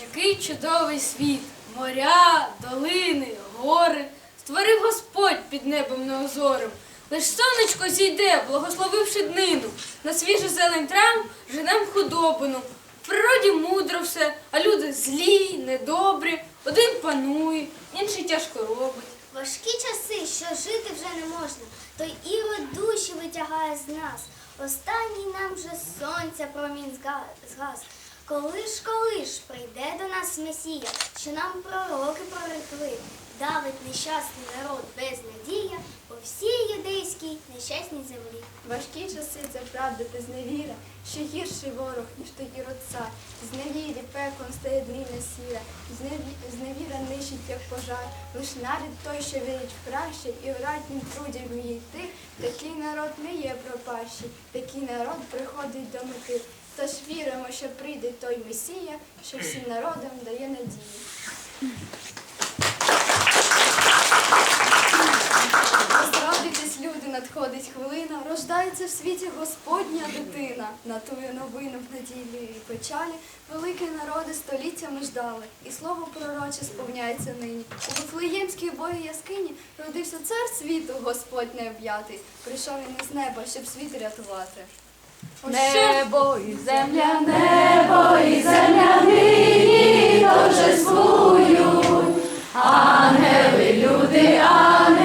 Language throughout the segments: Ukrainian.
Який чудовий світ! Моря, долини, гори. Створив Господь під небом неозорим. Лиш сонечко зійде, благословивши днину. На свіжу зелень трав женем худобину. В природі мудро все, а люди злі, недобрі. Один панує, інший тяжко робить. Важкі часи, що жити вже не можна, той ірод душі витягає з нас. Останній нам же сонця промінь зга- згас. Коли ж, коли ж прийде до нас Месія, що нам пророки прорекли, давить нещасний народ без надія по всій юдейській нещасній землі. Важкі часи це правда та зневіра, що гірший ворог, ніж тоді родцар. З невірі пеклом стає дрібна сіра, зневіра нищить, як пожар. Лиш нарід той, що вірить в краще, і в ратнім труді вміє йти. Такий народ не є пропащий, такий народ приходить до мети. Тож віримо, що прийде той Месія, що всім народам дає надію. Рождається в світі Господня дитина. На тую новину в надії і печалі великі народи століттями ждали, і слово пророче сповняється нині. У Вифлеємській бої яскині родився цар світу, Господь необ'ятий. Прийшов він із неба, щоб світ рятувати. Небо і земля, небо і земля нині торжествують. Ангели, люди, ангели,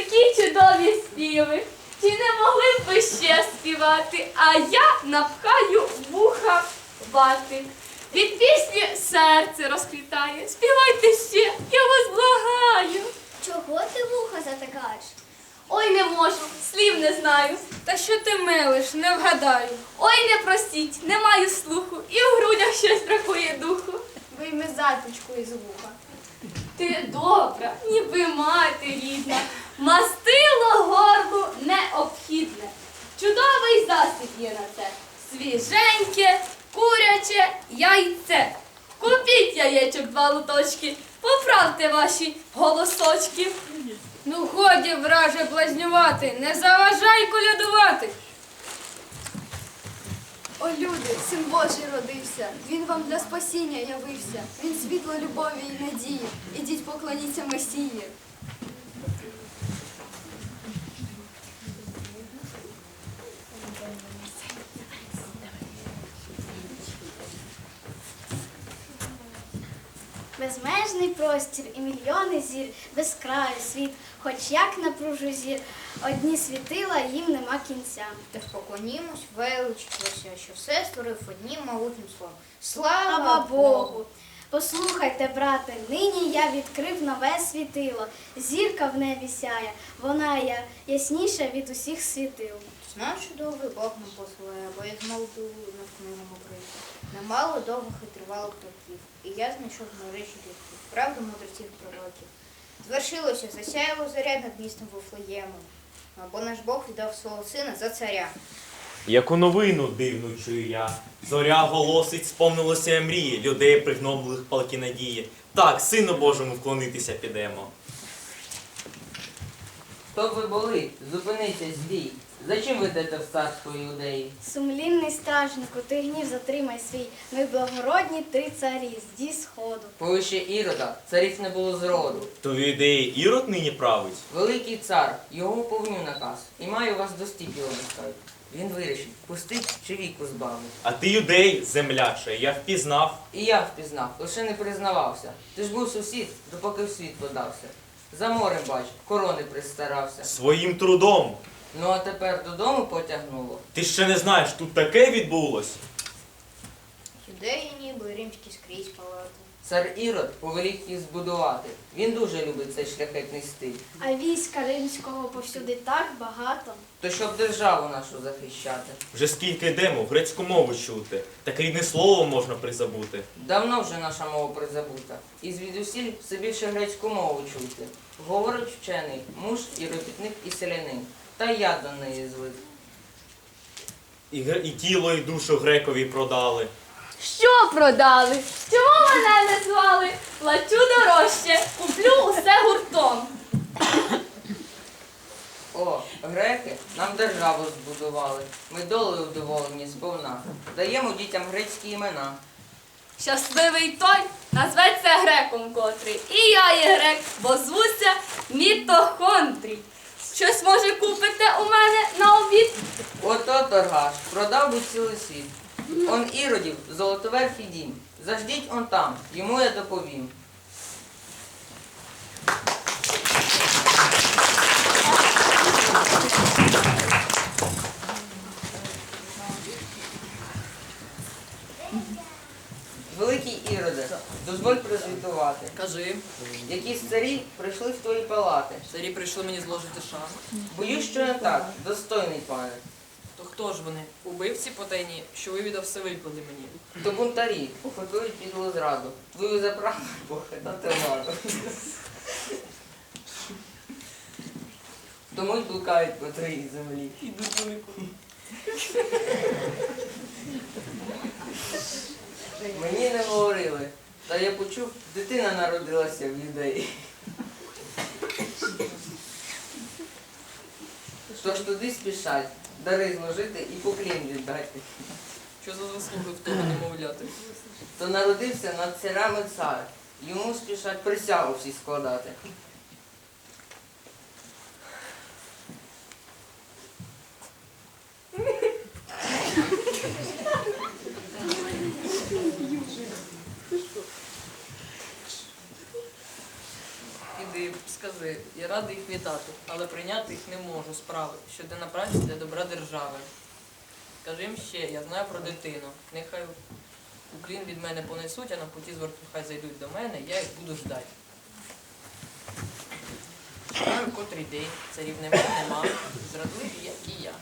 вай, які чудові співи! Чи не могли б ви ще співати, а я напхаю вуха вати. Від пісні серце розквітає. Співайте ще, я вас благаю. Чого ти вуха затикаєш? Ой, не можу, слів не знаю. Та що ти мелиш, не вгадаю. Ой, не простіть, не маю слуху, і в грудях щось бракує духу. Вийми заточку із вуха. Ти добра, ніби мати рідна, яєчок два луточки, поправте ваші голосочки. Ну годі, враже, блазнювати, не заважай колядувати. О, люди, син Божий родився, він вам для спасіння явився. Він світло любові і надії. Ідіть поклоніться Месії. Безмежний простір і мільйони зір, безкраю світ, хоч як напружу зір, одні світила їм нема кінця. Тож поклонімось величі Творця, що все створив одним могутнім словом. Слава Слава Богу! Послухайте, брате, нині я відкрив нове світило. Зірка в небі сяє, вона я ясніша від усіх світил. Знав чудовий Бог нам посилає, бо як молоду на книгу мудрити. Немало довгих і тривалих років, і я знайшов мережі ріків, правду мудреців пророків. Звершилося, засяяло заря над містом Вифлеємом, бо наш Бог віддав свого сина за царя. Яку новину дивну чую я. Зоря голосить, сповнилося мрії, людей пригномлих палки надії. Так, сину Божому вклонитися підемо. Хто ви були? Зупинися, збій. Зачим ви йдете в царство іудеї? Сумлінний стражнику, ти гнів затримай свій. Ми благородні три царі з ді сходу. Повище Ірода, царів не було зроду. То в ідеї Ірод нині править. Великий цар, його повню наказ, і маю вас до стіпіла нехай. Він вирішить, пустить чи віку збавить. А ти юдей, земляче, я впізнав. І я впізнав, лише не признавався. Ти ж був сусід, допоки в світ подався. За морем бач, корони пристарався. Своїм трудом. Ну а тепер додому потягнуло. Ти ще не знаєш, тут таке відбулось. Юдеї ніби римські скрізь палати. Цар Ірод повелів їх збудувати. Він дуже любить цей шляхетний стиль. А війська римського повсюди так багато. То щоб державу нашу захищати. Вже скільки йдемо, грецьку мову чути. Так рідне слово можна призабути. Давно вже наша мова призабута. І звідусіль все більше грецьку мову чути. Говорить вчений, муж і робітник, і селянин. Та я до неї звик. І, гр- і тіло, і душу грекові продали. Що продали? Чому мене не звали? Плачу дорожче, куплю усе гуртом. О, греки нам державу збудували. Ми долею вдоволені сповна. Даємо дітям грецькі імена. Щасливий той назветься греком котрий. І я є грек, бо звуся мітохондрій. Щось може купите у мене на обід? Ото торгаш, продав би цілий світ. Он іродів, золотоверхий дім. Заждіть он там, йому я доповім. Прозвітувати. Кажи, Якісь царі прийшли в твої палати. царі прийшли мені зложити шан. Боюсь, що не так, достойний пане. То хто ж вони? Убивці потайні, що вивідав все виклади мені. То бунтарі охотують підлу зраду. Твою заправку похитати ладу. Тому й блукають по твоїй землі. Мені не говорили, та я почув, дитина народилася в юдеї. Тож туди спішать, дари зложити і поклін віддати. Що за заслуги в тому немовляти? То народився над царями цар. Йому спішать присягу всі складати. Іди, я радий їх вітати, але прийняти їх не можу справи, що йде на працю для добра держави. Скажи їм ще, я знаю про дитину. Нехай уклін від мене понесуть, а на путі зверту хай зайдуть до мене, я їх буду ждати. Знаю, котрий день, царів нема, зрадливі, як і я.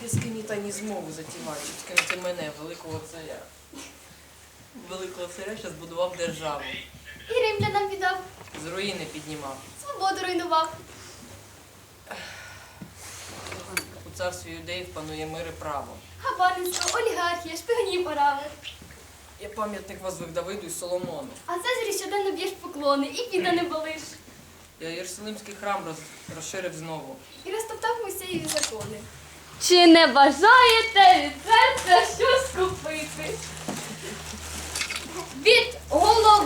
Ти скині та ні змови затівати, скинути мене, великого царя. Великого царя, що збудував державу. І римлянам віддав, З руїни піднімав. свободу руйнував. У царстві юдеїв панує мир і право. Габарництво, олігархія, шпигунів оравив. Я пам'ятник возвик Давиду і Соломону. А Цезарі щоденно б'єш поклони і піда не болиш. Я Єрусалимський храм роз- розширив знову. І розтоптав Мойсеєві закони. Чи не бажаєте від серця щось купити? Від голови,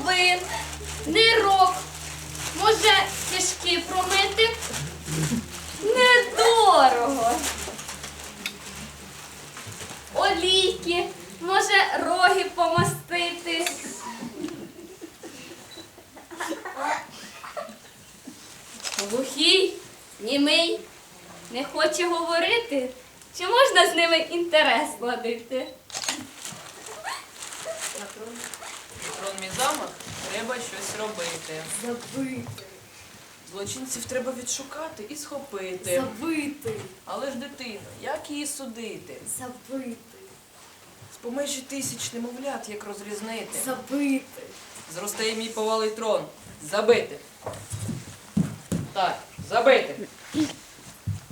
хоче говорити. Чи можна з ними інтерес ладити? На трон, мій замах треба щось робити. Забити, Злочинців треба відшукати і схопити. забити, Але ж дитино, як її судити? забити, З помежі тисяч немовлят, як розрізнити. забити. Зростає мій повалий трон. Забити. Так, забити.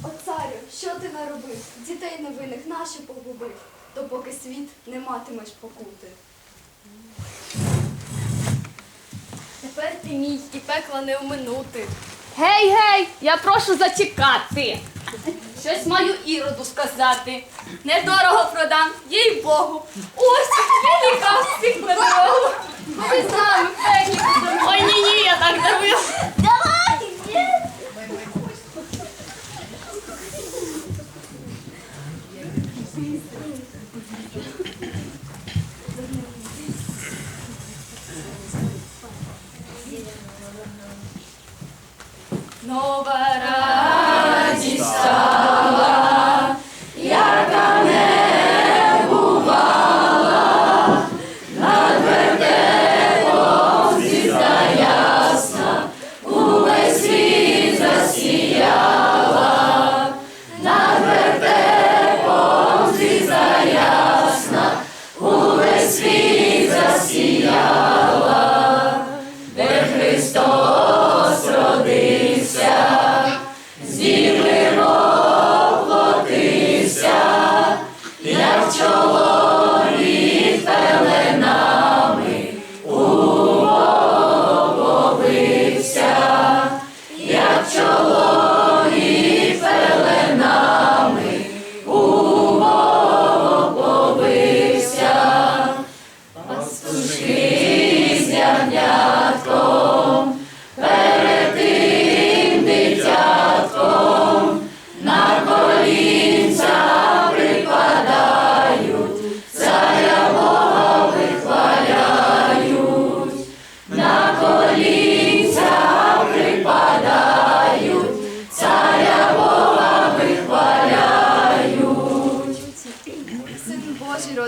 О царю, що ти наробив? Дітей невинних наші погубив, допоки світ не матимеш покути. Тепер ти мій і пекла не оминути. Гей, гей, я прошу зачекати. Щось маю іроду сказати. Недорого продам, їй Богу. Ось велика всіх на дорогу. Ми з нами пені. Ой, ні, ні, я так дарую. Nova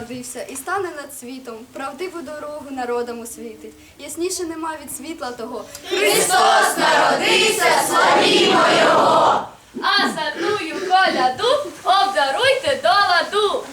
народився і стане над світом, правдиву дорогу народам освітить. Ясніше нема від світла того. Христос народився, славімо Його! А садную коляду обдаруйте до ладу.